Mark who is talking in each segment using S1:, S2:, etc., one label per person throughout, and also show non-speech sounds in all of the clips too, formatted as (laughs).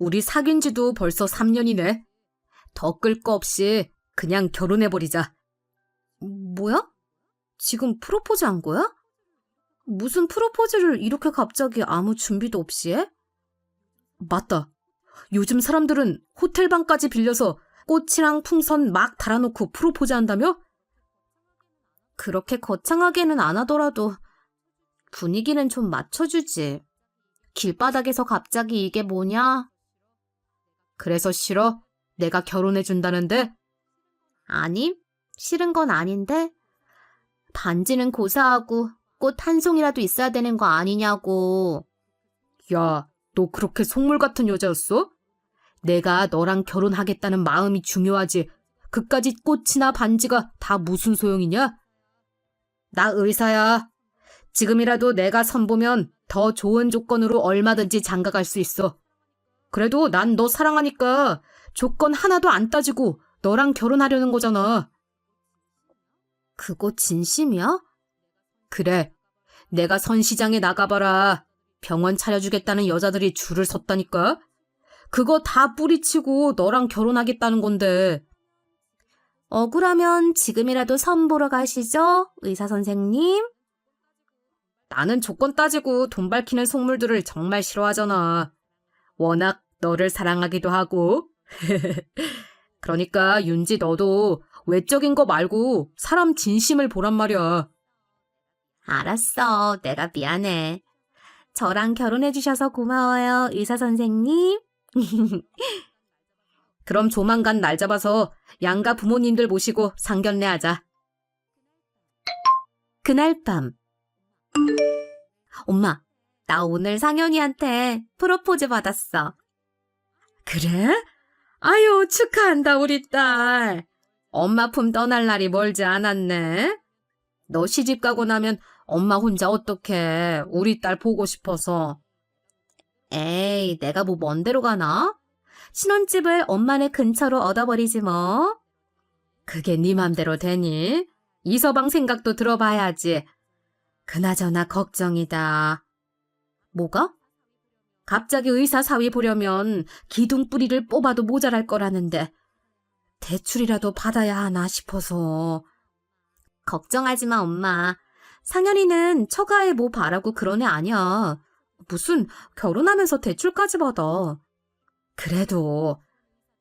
S1: 우리 사귄 지도 벌써 3년이네. 더 끌 거 없이 그냥 결혼해버리자. 뭐야? 지금 프로포즈 한 거야? 무슨 프로포즈를 이렇게 갑자기 아무 준비도 없이 해? 맞다. 요즘 사람들은 호텔방까지 빌려서 꽃이랑 풍선 막 달아놓고 프로포즈 한다며? 그렇게 거창하게는 안 하더라도 분위기는 좀 맞춰주지. 길바닥에서 갑자기 이게 뭐냐? 그래서 싫어? 내가 결혼해준다는데? 아니, 싫은 건 아닌데. 반지는 고사하고 꽃 한 송이라도 있어야 되는 거 아니냐고. 야, 너 그렇게 속물 같은 여자였어? 내가 너랑 결혼하겠다는 마음이 중요하지. 그까지 꽃이나 반지가 다 무슨 소용이냐? 나 의사야. 지금이라도 내가 선보면 더 좋은 조건으로 얼마든지 장가갈 수 있어. 그래도 난 너 사랑하니까 조건 하나도 안 따지고 너랑 결혼하려는 거잖아. 그거 진심이야? 그래. 내가 선시장에 나가봐라. 병원 차려주겠다는 여자들이 줄을 섰다니까? 그거 다 뿌리치고 너랑 결혼하겠다는 건데. 억울하면 지금이라도 선 보러 가시죠, 의사 선생님? 나는 조건 따지고 돈 밝히는 속물들을 정말 싫어하잖아. 워낙 너를 사랑하기도 하고. (laughs) 그러니까 윤지 너도 외적인 거 말고 사람 진심을 보란 말이야. 알았어. 내가 미안해. 저랑 결혼해 주셔서 고마워요, 의사 선생님. (laughs) 그럼 조만간 날 잡아서 양가 부모님들 모시고 상견례 하자. 그날 밤. 엄마, 나 오늘 상현이한테 프로포즈 받았어. 그래? 아유, 축하한다, 우리 딸. 엄마 품 떠날 날이 멀지 않았네. 너 시집 가고 나면 엄마 혼자 어떡해. 우리 딸 보고 싶어서. 에이, 내가 뭐 먼 데로 가나? 신혼집을 엄마네 근처로 얻어버리지 뭐. 그게 네 맘대로 되니? 이서방 생각도 들어봐야지. 그나저나 걱정이다. 뭐가? 갑자기 의사 사위 보려면 기둥 뿌리를 뽑아도 모자랄 거라는데 대출이라도 받아야 하나 싶어서. 걱정하지 마, 엄마. 상현이는 처가에 뭐 바라고 그런 애 아니야. 무슨 결혼하면서 대출까지 받아. 그래도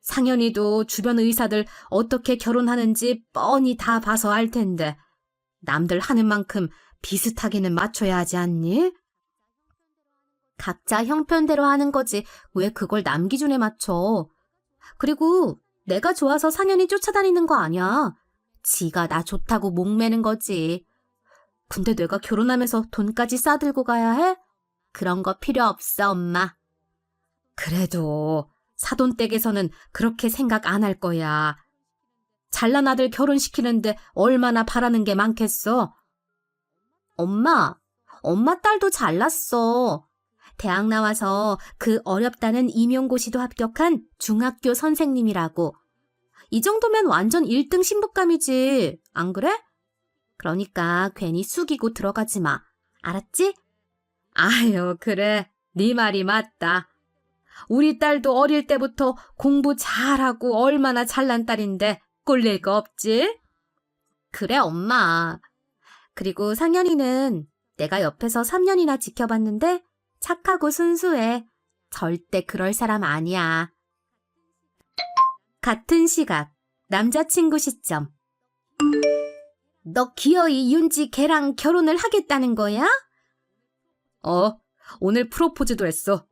S1: 상현이도 주변 의사들 어떻게 결혼하는지 뻔히 다 봐서 알 텐데 남들 하는 만큼 비슷하게는 맞춰야 하지 않니? 각자 형편대로 하는 거지 왜 그걸 남 기준에 맞춰. 그리고 내가 좋아서 상현이 쫓아다니는 거 아니야. 지가 나 좋다고 목매는 거지. 근데 내가 결혼하면서 돈까지 싸들고 가야 해? 그런 거 필요 없어, 엄마. 그래도 사돈 댁에서는 그렇게 생각 안 할 거야. 잘난 아들 결혼시키는데 얼마나 바라는 게 많겠어? 엄마, 엄마 딸도 잘났어. 대학 나와서 그 어렵다는 임용고시도 합격한 중학교 선생님이라고. 이 정도면 완전 1등 신부감이지. 안 그래? 그러니까 괜히 숙이고 들어가지 마. 알았지? 아유, 그래. 네 말이 맞다. 우리 딸도 어릴 때부터 공부 잘하고 얼마나 잘난 딸인데 꼴릴 거 없지? 그래, 엄마. 그리고 상현이는 내가 옆에서 3년이나 지켜봤는데 착하고 순수해. 절대 그럴 사람 아니야. 같은 시각, 남자친구 시점. 너 기어이 윤지 걔랑 결혼을 하겠다는 거야? 어, 오늘 프로포즈도 했어.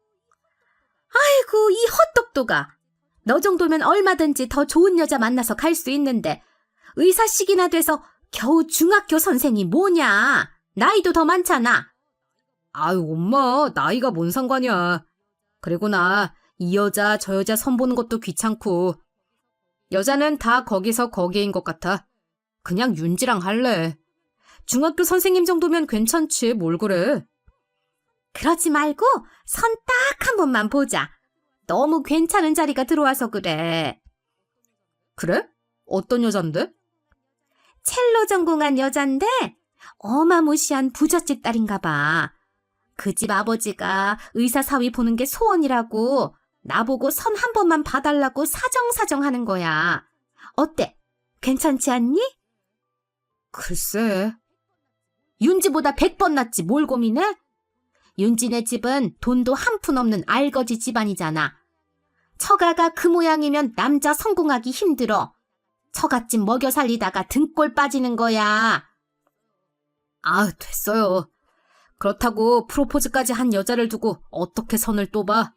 S1: 아이고, 이 헛똑똑아. 너 정도면 얼마든지 더 좋은 여자 만나서 갈 수 있는데, 의사식이나 돼서 겨우 중학교 선생이 뭐냐? 나이도 더 많잖아. 아유, 엄마, 나이가 뭔 상관이야. 그리고 나, 이 여자, 저 여자 선보는 것도 귀찮고. 여자는 다 거기서 거기인 것 같아. 그냥 윤지랑 할래. 중학교 선생님 정도면 괜찮지, 뭘 그래. 그러지 말고 선 딱 한 번만 보자. 너무 괜찮은 자리가 들어와서 그래. 그래? 어떤 여잔데? 첼로 전공한 여잔데 어마무시한 부잣집 딸인가 봐. 그 집 아버지가 의사 사위 보는 게 소원이라고 나보고 선 한 번만 봐달라고 사정사정 하는 거야. 어때? 괜찮지 않니? 글쎄. 윤지보다 100번 낫지 뭘 고민해? 윤지네 집은 돈도 한 푼 없는 알거지 집안이잖아. 처가가 그 모양이면 남자 성공하기 힘들어. 처갓집 먹여 살리다가 등골 빠지는 거야. 아, 됐어요. 그렇다고 프로포즈까지 한 여자를 두고 어떻게 선을 또 봐?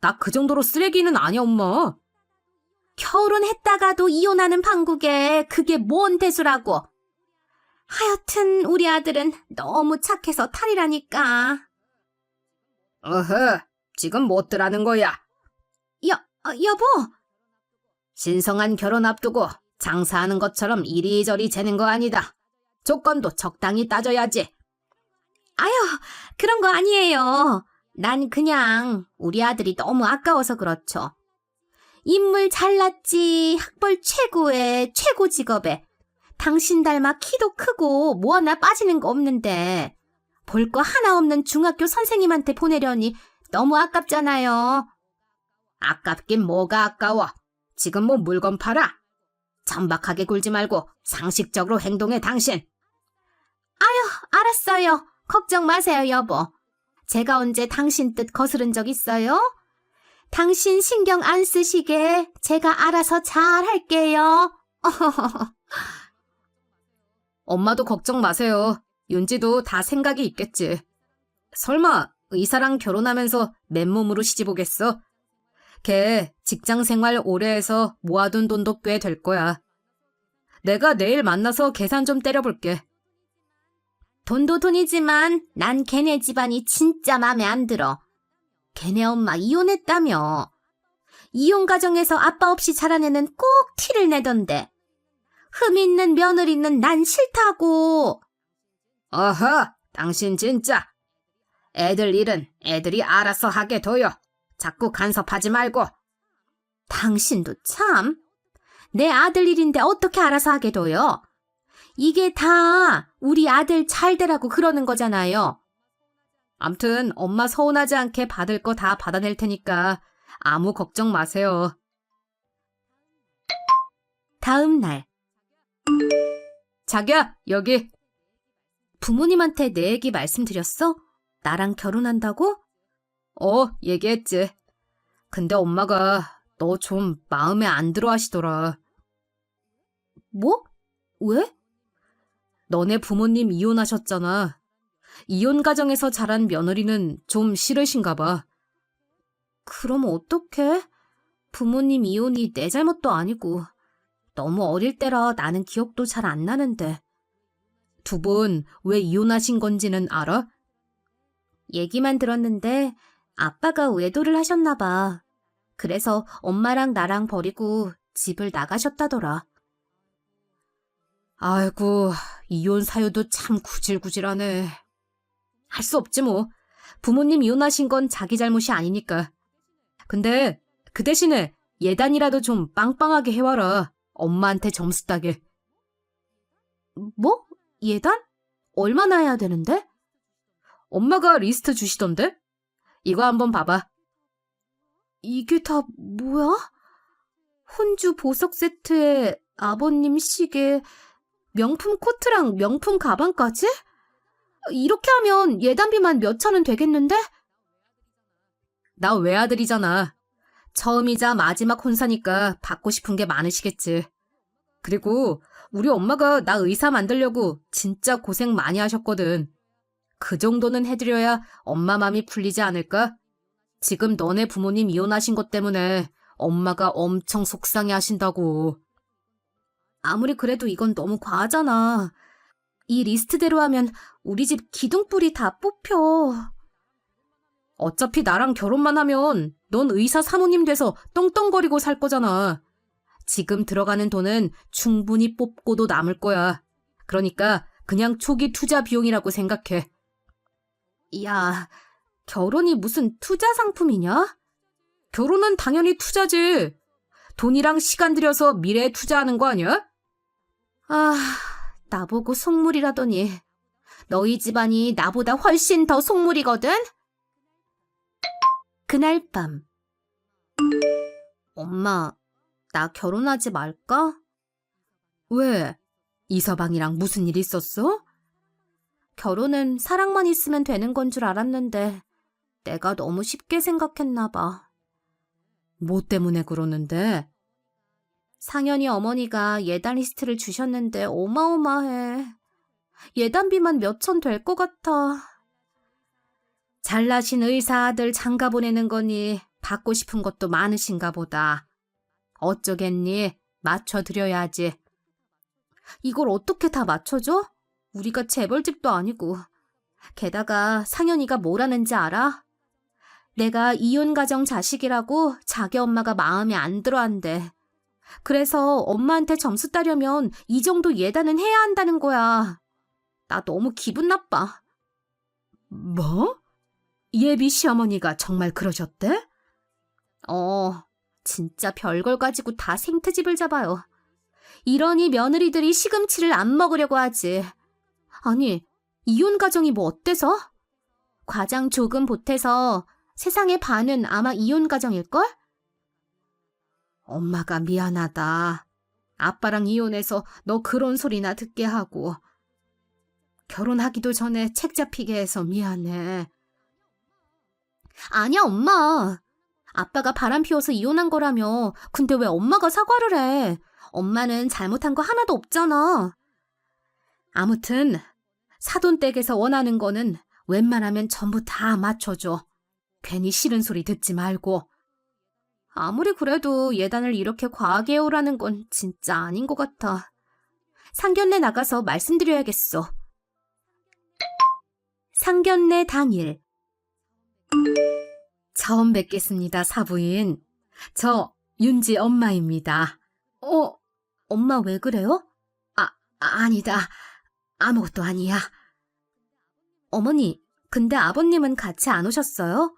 S1: 나 그 정도로 쓰레기는 아니야, 엄마. 결혼했다가도 이혼하는 판국에 그게 뭔 대수라고. 하여튼 우리 아들은 너무 착해서 탈이라니까. 어허, 지금 못들 하는 거야? 여, 어, 여보. 신성한 결혼 앞두고 장사하는 것처럼 이리저리 재는 거 아니다. 조건도 적당히 따져야지. 아유, 그런 거 아니에요. 난 그냥 우리 아들이 너무 아까워서 그렇죠. 인물 잘났지, 학벌 최고에, 최고 직업에. 당신 닮아 키도 크고 뭐 하나 빠지는 거 없는데 볼 거 하나 없는 중학교 선생님한테 보내려니 너무 아깝잖아요. 아깝긴 뭐가 아까워. 지금 뭐 물건 팔아. 천박하게 굴지 말고 상식적으로 행동해 당신. 아유, 알았어요. 걱정 마세요, 여보. 제가 언제 당신 뜻 거스른 적 있어요? 당신 신경 안 쓰시게 제가 알아서 잘 할게요. (laughs) 엄마도 걱정 마세요. 윤지도 다 생각이 있겠지. 설마 의사랑 결혼하면서 맨몸으로 시집 오겠어? 걔 직장 생활 오래 해서 모아둔 돈도 꽤 될 거야. 내가 내일 만나서 계산 좀 때려볼게. 돈도 돈이지만 난 걔네 집안이 진짜 맘에 안 들어. 걔네 엄마 이혼했다며. 이혼 가정에서 아빠 없이 자라내는 꼭 티를 내던데. 흠 있는 며느리는 난 싫다고. 어허, 당신 진짜. 애들 일은 애들이 알아서 하게 둬요. 자꾸 간섭하지 말고. 당신도 참. 내 아들 일인데 어떻게 알아서 하게 둬요? 이게 다 우리 아들 잘 되라고 그러는 거잖아요. 암튼 엄마 서운하지 않게 받을 거 다 받아낼 테니까 아무 걱정 마세요. 다음 날. 자기야, 여기. 부모님한테 내 얘기 말씀드렸어? 나랑 결혼한다고? 어, 얘기했지. 근데 엄마가 너 좀 마음에 안 들어 하시더라. 뭐? 왜? 너네 부모님 이혼하셨잖아. 이혼 가정에서 자란 며느리는 좀 싫으신가 봐. 그럼 어떡해? 부모님 이혼이 내 잘못도 아니고 너무 어릴 때라 나는 기억도 잘 안 나는데. 두 분 왜 이혼하신 건지는 알아? 얘기만 들었는데 아빠가 외도를 하셨나 봐. 그래서 엄마랑 나랑 버리고 집을 나가셨다더라. 아이고, 이혼 사유도 참 구질구질하네. 할 수 없지 뭐. 부모님 이혼하신 건 자기 잘못이 아니니까. 근데 그 대신에 예단이라도 좀 빵빵하게 해와라. 엄마한테 점수 따게. 뭐? 예단? 얼마나 해야 되는데? 엄마가 리스트 주시던데? 이거 한번 봐봐. 이게 다 뭐야? 혼주 보석 세트에 아버님 시계, 명품 코트랑 명품 가방까지? 이렇게 하면 예단비만 몇 천은 되겠는데? 나 외아들이잖아. 처음이자 마지막 혼사니까 받고 싶은 게 많으시겠지. 그리고 우리 엄마가 나 의사 만들려고 진짜 고생 많이 하셨거든. 그 정도는 해드려야 엄마 맘이 풀리지 않을까? 지금 너네 부모님 이혼하신 것 때문에 엄마가 엄청 속상해 하신다고. 아무리 그래도 이건 너무 과하잖아. 이 리스트대로 하면 우리 집 기둥불이 다 뽑혀. 어차피 나랑 결혼만 하면 넌 의사 사모님 돼서 떵떵거리고 살 거잖아. 지금 들어가는 돈은 충분히 뽑고도 남을 거야. 그러니까 그냥 초기 투자 비용이라고 생각해. 야, 결혼이 무슨 투자 상품이냐? 결혼은 당연히 투자지. 돈이랑 시간 들여서 미래에 투자하는 거 아니야? 아, 나보고 속물이라더니 너희 집안이 나보다 훨씬 더 속물이거든? 그날 밤 엄마, 나 결혼하지 말까? 왜? 이서방이랑 무슨 일 있었어? 결혼은 사랑만 있으면 되는 건 줄 알았는데 내가 너무 쉽게 생각했나 봐. 뭐 때문에 그러는데? 상현이 어머니가 예단 리스트를 주셨는데 어마어마해. 예단비만 몇 천 될 것 같아. 잘나신 의사 아들 장가 보내는 거니 받고 싶은 것도 많으신가 보다. 어쩌겠니? 맞춰드려야지. 이걸 어떻게 다 맞춰줘? 우리가 재벌집도 아니고. 게다가 상현이가 뭐라는지 알아? 내가 이혼 가정 자식이라고 자기 엄마가 마음에 안 들어 한대. 그래서 엄마한테 점수 따려면 이 정도 예단은 해야 한다는 거야. 나 너무 기분 나빠. 뭐? 예비 시어머니가 정말 그러셨대? 어, 진짜 별걸 가지고 다 생트집을 잡아요. 이러니 며느리들이 시금치를 안 먹으려고 하지. 아니, 이혼 가정이 뭐 어때서? 과장 조금 보태서 세상의 반은 아마 이혼 가정일걸? 엄마가 미안하다. 아빠랑 이혼해서 너 그런 소리나 듣게 하고. 결혼하기도 전에 책 잡히게 해서 미안해. 아니야, 엄마. 아빠가 바람 피워서 이혼한 거라며. 근데 왜 엄마가 사과를 해? 엄마는 잘못한 거 하나도 없잖아. 아무튼 사돈댁에서 원하는 거는 웬만하면 전부 다 맞춰줘. 괜히 싫은 소리 듣지 말고. 아무리 그래도 예단을 이렇게 과하게 해오라는 건 진짜 아닌 것 같아. 상견례 나가서 말씀드려야겠어. 상견례 당일. 처음 뵙겠습니다, 사부인. 저 윤지 엄마입니다. 어, 엄마 왜 그래요? 아, 아니다. 아무것도 아니야. 어머니, 근데 아버님은 같이 안 오셨어요?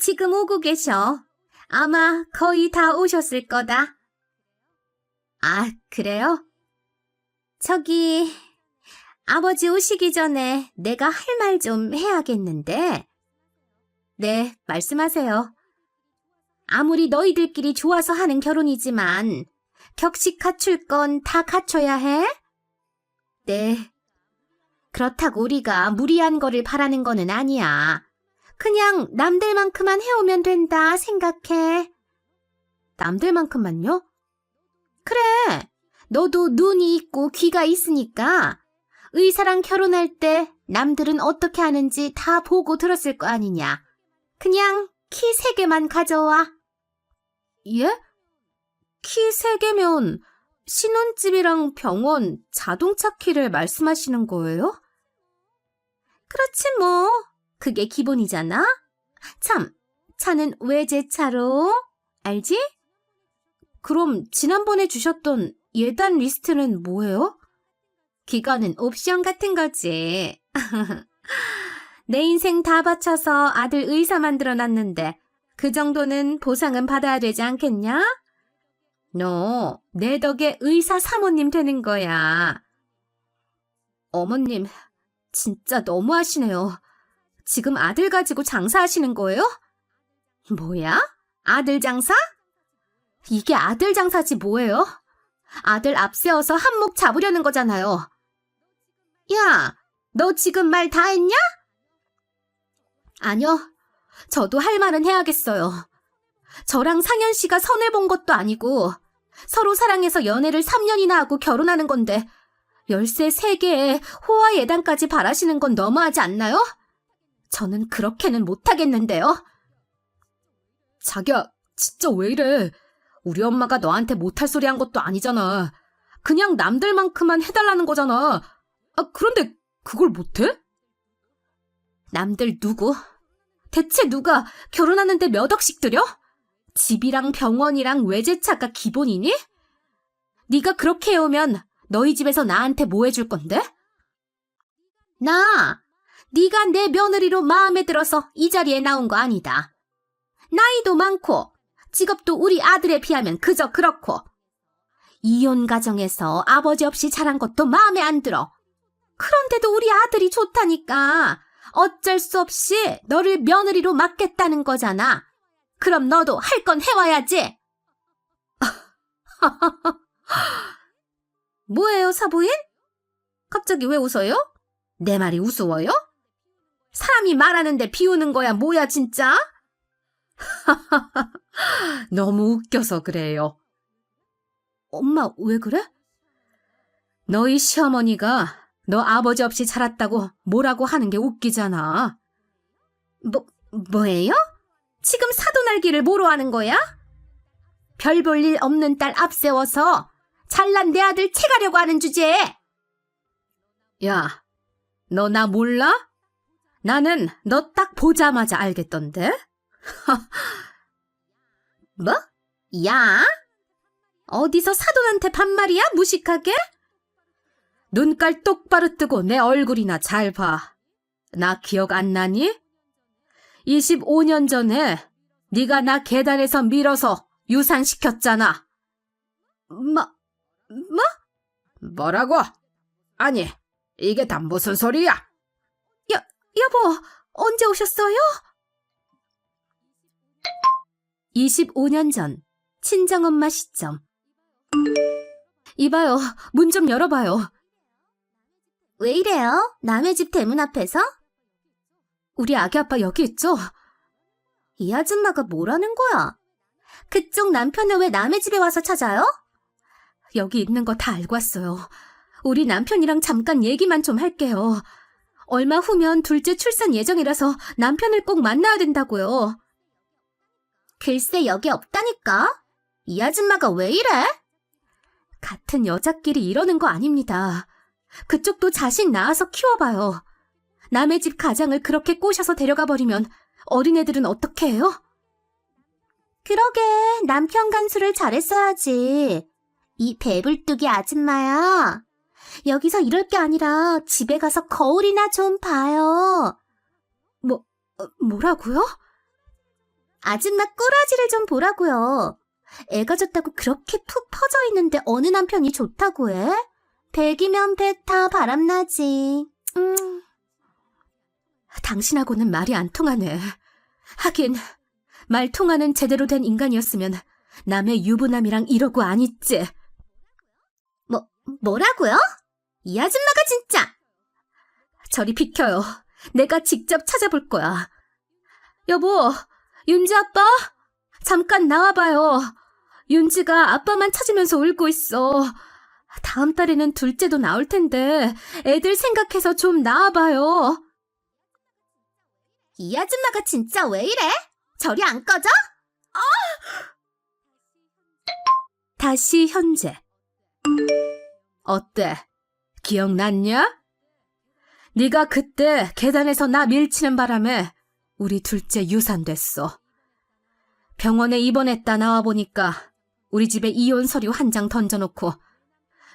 S1: 지금 오고 계셔. 아마 거의 다 오셨을 거다. 아, 그래요? 저기, 아버지 오시기 전에 내가 할 말 좀 해야겠는데. 네, 말씀하세요. 아무리 너희들끼리 좋아서 하는 결혼이지만 격식 갖출 건 다 갖춰야 해? 네. 그렇다고 우리가 무리한 거를 바라는 거는 아니야. 그냥 남들만큼만 해오면 된다 생각해. 남들만큼만요? 그래. 너도 눈이 있고 귀가 있으니까 의사랑 결혼할 때 남들은 어떻게 하는지 다 보고 들었을 거 아니냐. 그냥 키 세 개만 가져와. 예? 키 세 개면 신혼집이랑 병원, 자동차 키를 말씀하시는 거예요? 그렇지 뭐. 그게 기본이잖아. 참, 차는 외제차로. 알지? 그럼 지난번에 주셨던 예단 리스트는 뭐예요? 그거는 옵션 같은 거지. (laughs) 내 인생 다 바쳐서 아들 의사 만들어 놨는데 그 정도는 보상은 받아야 되지 않겠냐? 너, 내 덕에 의사 사모님 되는 거야. 어머님, 진짜 너무하시네요. 지금 아들 가지고 장사하시는 거예요? 뭐야? 아들 장사? 이게 아들 장사지 뭐예요? 아들 앞세워서 한몫 잡으려는 거잖아요. 야, 너 지금 말 다 했냐? 아니요. 저도 할 말은 해야겠어요. 저랑 상현 씨가 선을 본 것도 아니고 서로 사랑해서 연애를 3년이나 하고 결혼하는 건데 열쇠 3개에 호화 예단까지 바라시는 건 너무하지 않나요? 저는 그렇게는 못하겠는데요. 자기야, 진짜 왜 이래? 우리 엄마가 너한테 못할 소리 한 것도 아니잖아. 그냥 남들만큼만 해달라는 거잖아. 아, 그런데 그걸 못해? 남들 누구? 대체 누가 결혼하는데 몇 억씩 들여? 집이랑 병원이랑 외제차가 기본이니? 네가 그렇게 해오면 너희 집에서 나한테 뭐 해줄 건데? 나 네가 내 며느리로 마음에 들어서 이 자리에 나온 거 아니다. 나이도 많고 직업도 우리 아들에 비하면 그저 그렇고 이혼 가정에서 아버지 없이 자란 것도 마음에 안 들어. 그런데도 우리 아들이 좋다니까 어쩔 수 없이 너를 며느리로 맡겠다는 거잖아. 그럼 너도 할 건 해와야지. (laughs) 뭐예요, 사부인? 갑자기 왜 웃어요? 내 말이 우스워요? 사람이 말하는데 비우는 거야, 뭐야, 진짜? (laughs) 너무 웃겨서 그래요. 엄마, 왜 그래? 너희 시어머니가 너 아버지 없이 자랐다고 뭐라고 하는 게 웃기잖아. 뭐, 뭐예요? 지금 사돈알기를 뭐로 하는 거야? 별 볼 일 없는 딸 앞세워서 잘난 내 아들 채가려고 하는 주제에. 야, 너 나 몰라? 나는 너 딱 보자마자 알겠던데? (laughs) 뭐? 야? 어디서 사돈한테 반말이야? 무식하게? 눈깔 똑바로 뜨고 내 얼굴이나 잘 봐. 나 기억 안 나니? 25년 전에 네가 나 계단에서 밀어서 유산시켰잖아. 뭐, 뭐? 뭐라고? 아니, 이게 다 무슨 소리야? 여, 여보, 언제 오셨어요? 25년 전, 친정엄마 시점. 이봐요, 문 좀 열어봐요. 왜 이래요? 남의 집 대문 앞에서? 우리 아기 아빠 여기 있죠? 이 아줌마가 뭐라는 거야? 그쪽 남편을 왜 남의 집에 와서 찾아요? 여기 있는 거 다 알고 왔어요. 우리 남편이랑 잠깐 얘기만 좀 할게요. 얼마 후면 둘째 출산 예정이라서 남편을 꼭 만나야 된다고요. 글쎄 여기 없다니까. 이 아줌마가 왜 이래? 같은 여자끼리 이러는 거 아닙니다. 그쪽도 자식 낳아서 키워봐요. 남의 집 가장을 그렇게 꼬셔서 데려가 버리면 어린애들은 어떻게 해요? 그러게 남편 간수를 잘했어야지. 이 배불뚝이 아줌마야. 여기서 이럴 게 아니라 집에 가서 거울이나 좀 봐요. 뭐, 어, 뭐라고요? 아줌마 꾸라지를 좀 보라고요. 애가 졌다고 그렇게 푹 퍼져 있는데 어느 남편이 좋다고 해? 백이면 백 다 바람나지. 음. 당신하고는 말이 안 통하네. 하긴 말 통하는 제대로 된 인간이었으면 남의 유부남이랑 이러고 안 있지. 뭐 뭐라고요? 이 아줌마가 진짜. 저리 비켜요. 내가 직접 찾아볼 거야. 여보, 윤지 아빠? 잠깐 나와봐요. 윤지가 아빠만 찾으면서 울고 있어. 다음 달에는 둘째도 나올 텐데 애들 생각해서 좀 나와봐요. 이 아줌마가 진짜 왜 이래? 저리 안 꺼져? 아! 다시 현재. 어때? 기억났냐? 네가 그때 계단에서 나 밀치는 바람에 우리 둘째 유산됐어. 병원에 입원했다 나와보니까 우리 집에 이혼 서류 한 장 던져놓고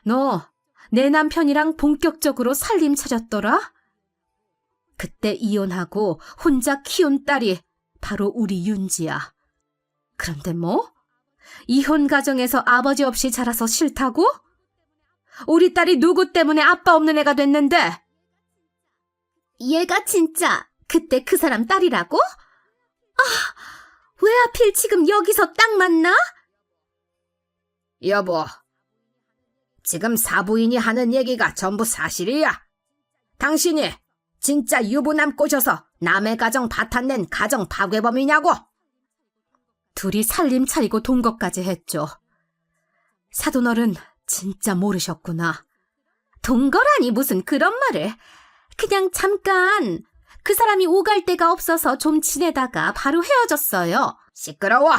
S1: 너 내 남편이랑 본격적으로 살림 차렸더라? 그때 이혼하고 혼자 키운 딸이 바로 우리 윤지야. 그런데 뭐? 이혼 가정에서 아버지 없이 자라서 싫다고? 우리 딸이 누구 때문에 아빠 없는 애가 됐는데? 얘가 진짜 그때 그 사람 딸이라고? 아, 왜 하필 지금 여기서 딱 만나? 여보, 지금 사부인이 하는 얘기가 전부 사실이야. 당신이 진짜 유부남 꼬셔서 남의 가정 바탄낸 가정 파괴범이냐고? 둘이 살림 차리고 돈 것까지 했죠. 사돈어른 진짜 모르셨구나. 동거라니 무슨 그런 말을. 그냥 잠깐 그 사람이 오갈 데가 없어서 좀 지내다가 바로 헤어졌어요. 시끄러워.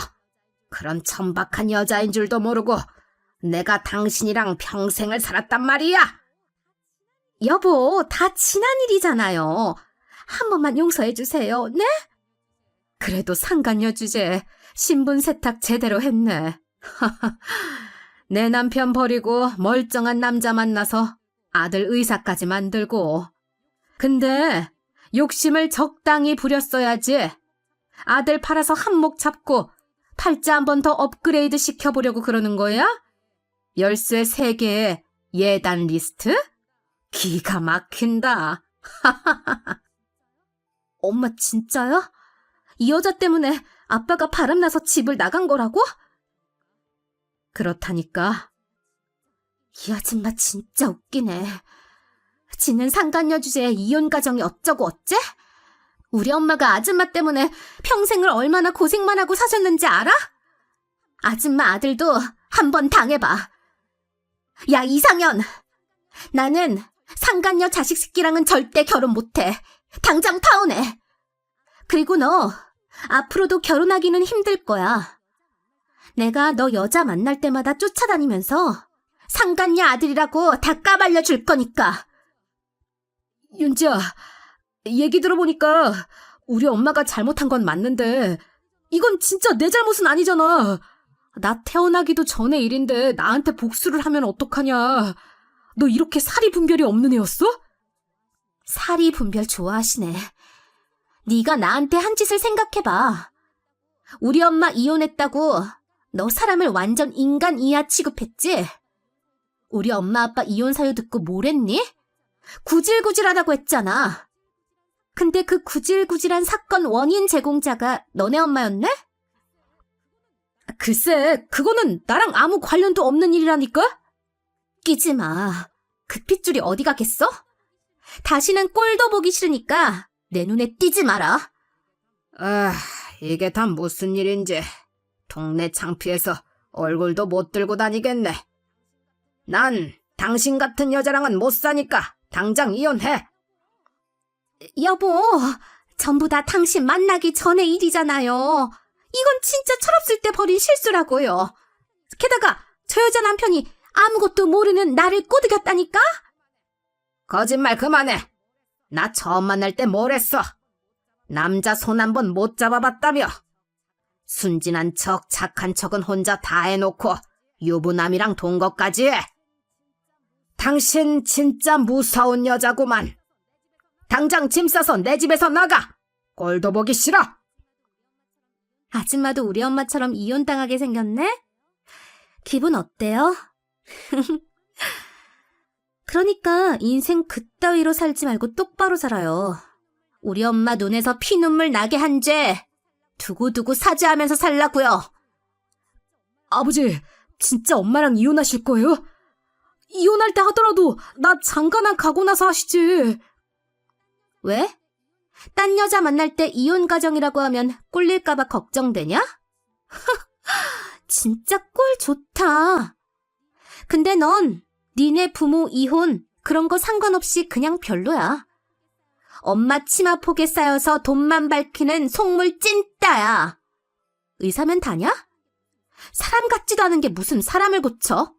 S1: 그런 천박한 여자인 줄도 모르고 내가 당신이랑 평생을 살았단 말이야. 여보, 다 지난 일이잖아요. 한 번만 용서해 주세요. 네? 그래도 상간녀 주제 신분 세탁 제대로 했네. (laughs) 내 남편 버리고 멀쩡한 남자 만나서 아들 의사까지 만들고. 근데 욕심을 적당히 부렸어야지. 아들 팔아서 한몫 잡고 팔자 한 번 더 업그레이드 시켜보려고 그러는 거야? 열쇠 세개의 예단 리스트? 기가 막힌다. (laughs) 엄마 진짜야? 이 여자 때문에 아빠가 바람나서 집을 나간 거라고? 그렇다니까. 이 아줌마 진짜 웃기네. 지는 상간녀 주제에 이혼 가정이 어쩌고 어째? 우리 엄마가 아줌마 때문에 평생을 얼마나 고생만 하고 사셨는지 알아? 아줌마 아들도 한번 당해봐. 야, 이상현! 나는 상간녀 자식 새끼랑은 절대 결혼 못해. 당장 파혼해. 그리고 너, 앞으로도 결혼하기는 힘들 거야. 내가 너 여자 만날 때마다 쫓아다니면서 상간녀 아들이라고 다 까발려 줄 거니까. 윤지야, 얘기 들어보니까 우리 엄마가 잘못한 건 맞는데 이건 진짜 내 잘못은 아니잖아. 나 태어나기도 전에 일인데 나한테 복수를 하면 어떡하냐. 너 이렇게 사리 분별이 없는 애였어? 사리 분별 좋아하시네. 네가 나한테 한 짓을 생각해봐. 우리 엄마 이혼했다고 너 사람을 완전 인간 이하 취급했지? 우리 엄마 아빠 이혼 사유 듣고 뭐랬니? 구질구질하다고 했잖아. 근데 그 구질구질한 사건 원인 제공자가 너네 엄마였네? 글쎄, 그거는 나랑 아무 관련도 없는 일이라니까? 끼지 마. 그 핏줄이 어디 가겠어? 다시는 꼴도 보기 싫으니까 내 눈에 띄지 마라.
S2: 아, 이게 다 무슨 일인지. 동네 창피해서 얼굴도 못 들고 다니겠네. 난 당신 같은 여자랑은 못 사니까 당장 이혼해.
S1: 여보, 전부 다 당신 만나기 전의 일이잖아요. 이건 진짜 철없을 때 벌인 실수라고요. 게다가 저 여자 남편이 아무것도 모르는 나를 꼬드겼다니까?
S2: 거짓말 그만해. 나 처음 만날 때 뭘 했어? 남자 손 한 번 못 잡아봤다며. 순진한 척, 착한 척은 혼자 다 해놓고 유부남이랑 돈 것까지 해. 당신 진짜 무서운 여자구만. 당장 짐 싸서 내 집에서 나가. 꼴도 보기 싫어.
S1: 아줌마도 우리 엄마처럼 이혼당하게 생겼네? 기분 어때요? (laughs) 그러니까 인생 그따위로 살지 말고 똑바로 살아요. 우리 엄마 눈에서 피눈물 나게 한 죄 두고두고 사죄하면서 살라고요.
S2: 아버지, 진짜 엄마랑 이혼하실 거예요? 이혼할 때 하더라도 나 장가나 가고 나서 하시지.
S1: 왜? 딴 여자 만날 때 이혼 가정이라고 하면 꼴릴까봐 걱정되냐? (laughs) 진짜 꼴 좋다. 근데 넌 니네 부모 이혼 그런 거 상관없이 그냥 별로야. 엄마 치마 폭에 쌓여서 돈만 밝히는 속물 찐따야. 의사면 다냐? 사람 같지도 않은 게 무슨 사람을 고쳐?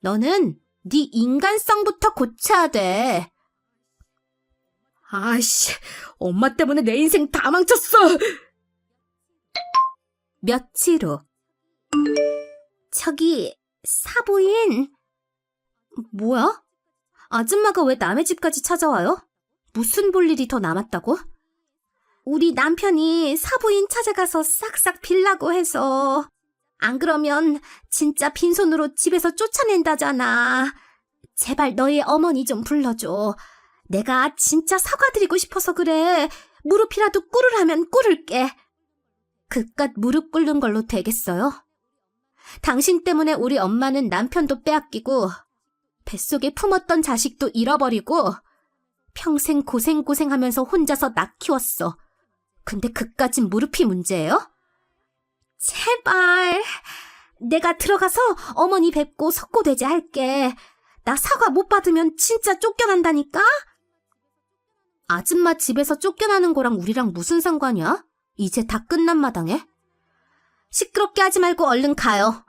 S1: 너는 네 인간성부터 고쳐야 돼.
S2: 아이씨, 엄마 때문에 내 인생 다 망쳤어!
S1: 며칠 후. 저기, 사부인. 뭐야? 아줌마가 왜 남의 집까지 찾아와요? 무슨 볼 일이 더 남았다고? 우리 남편이 사부인 찾아가서 싹싹 빌라고 해서. 안 그러면 진짜 빈손으로 집에서 쫓아낸다잖아. 제발 너희 어머니 좀 불러줘. 내가 진짜 사과드리고 싶어서 그래. 무릎이라도 꿇으라면 꿇을게. 그깟 무릎 꿇는 걸로 되겠어요? 당신 때문에 우리 엄마는 남편도 빼앗기고, 뱃속에 품었던 자식도 잃어버리고, 평생 고생고생하면서 혼자서 낳 키웠어. 근데 그까진 무릎이 문제예요? 제발, 내가 들어가서 어머니 뵙고 석고대제 할게. 나 사과 못 받으면 진짜 쫓겨난다니까? 아줌마 집에서 쫓겨나는 거랑 우리랑 무슨 상관이야? 이제 다 끝난 마당에? 시끄럽게 하지 말고 얼른 가요.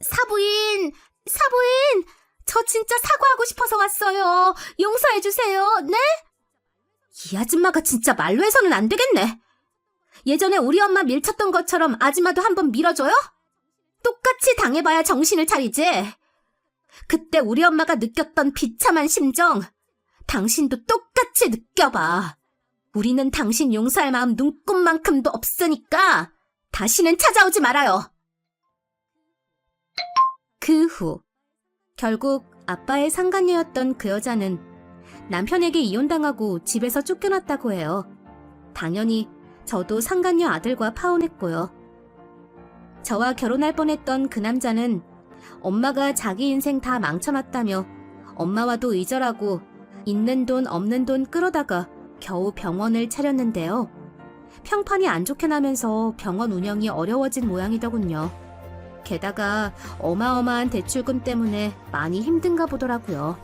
S1: 사부인, 사부인, 저 진짜 사과하고 싶어서 왔어요. 용서해주세요, 네? 이 아줌마가 진짜 말로 해서는 안 되겠네. 예전에 우리 엄마 밀쳤던 것처럼 아줌마도 한번 밀어줘요? 똑같이 당해봐야 정신을 차리지. 그때 우리 엄마가 느꼈던 비참한 심정, 당신도 똑같이 느껴봐. 우리는 당신 용서할 마음 눈꼽만큼도 없으니까 다시는 찾아오지 말아요. 그 후, 결국 아빠의 상간녀였던 그 여자는 남편에게 이혼당하고 집에서 쫓겨났다고 해요. 당연히 저도 상간녀 아들과 파혼했고요. 저와 결혼할 뻔했던 그 남자는 엄마가 자기 인생 다 망쳐놨다며 엄마와도 의절하고 있는 돈 없는 돈 끌어다가 겨우 병원을 차렸는데요. 평판이 안 좋게 나면서 병원 운영이 어려워진 모양이더군요. 게다가 어마어마한 대출금 때문에 많이 힘든가 보더라고요.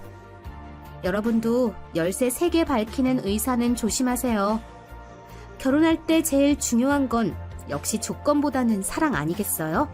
S1: 여러분도 열쇠 3개 밝히는 의사는 조심하세요. 결혼할 때 제일 중요한 건 역시 조건보다는 사랑 아니겠어요?